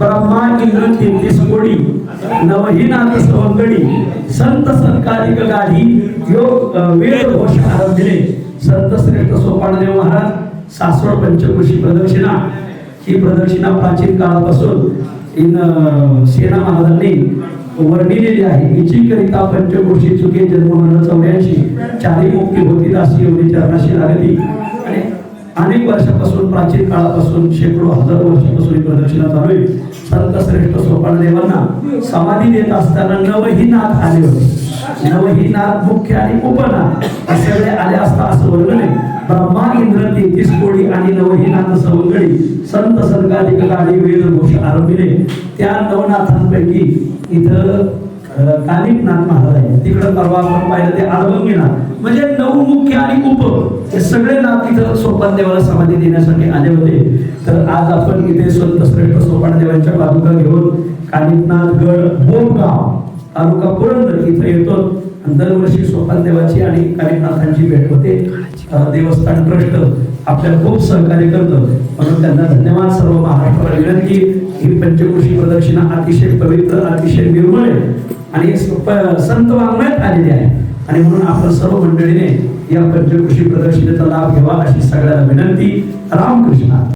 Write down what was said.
ब्रह्मा इंद्र तेहतीस कोडी नवहीनाथ सवंगडी संत संकालिक गाढी योग वेद घोष आरंभिले. संत श्रेष्ठ सोपानदेव महाराज सासवड पंचकृषी प्रदक्षिणा. ही प्रदक्षिणा प्राचीन काळापासून इन सेना महाराजांनी वर्णिलेली आहे. हिची करिता पंचकृषी चुके जन्म चौऱ्याऐंशी. चारही मुक्ती होती अशी एवढी चरणाशी लागली. आणि अनेक वर्षापासून प्राचीन काळापासून शेकडो हजार वर्षापासून ही प्रदक्षिणा चालू आहे. संत श्रेष्ठ सोपान देवांना समाधी देत असताना नवही नाथ आले होते. नवही नाथ मुख्य आणि उपनाथ असे वेळे आले असता असं वर्णन आहे. ब्रह्मा इंद्र तेहतीस कोडी आणि नवही नाथ सवंगडी संत संगालिक आणि वेद घोष आरंभिले त्या नवनाथांपैकी इथं अं, कालिकनाथ महाराज आहे. तिकडं परवा आपण पाहिलं ते आरंभीनाथ म्हणजे नऊ मुख्य आणि उप. हे सगळे नाथ तिथं सोपान देवाला समाधी देण्यासाठी आले होते. तर आज आपण इथे संत श्रेष्ठ सोपान देवांच्या पादुका घेऊन कालिकनाथ गड बोमगाव तालुका पुरंदर इथं येतो. दरवर्षी सोपान देवाची आणि कालिकनाथांची भेट होते. देवस्थान ट्रस्ट आपल्याला खूप सहकार्य करतं. म्हणून त्यांना धन्यवाद सर्व महाराष्ट्राला विनंती. ही पंचकृषी प्रदक्षिणा अतिशय पवित्र अतिशय निर्मळ आहे. आणि संत वाङ्मयात आलेली आहे आणि म्हणून आपण सर्व मंडळीने या पंचकृषी प्रदर्शनाचा लाभ घ्यावा अशी सगळ्यांना विनंती. रामकृष्ण.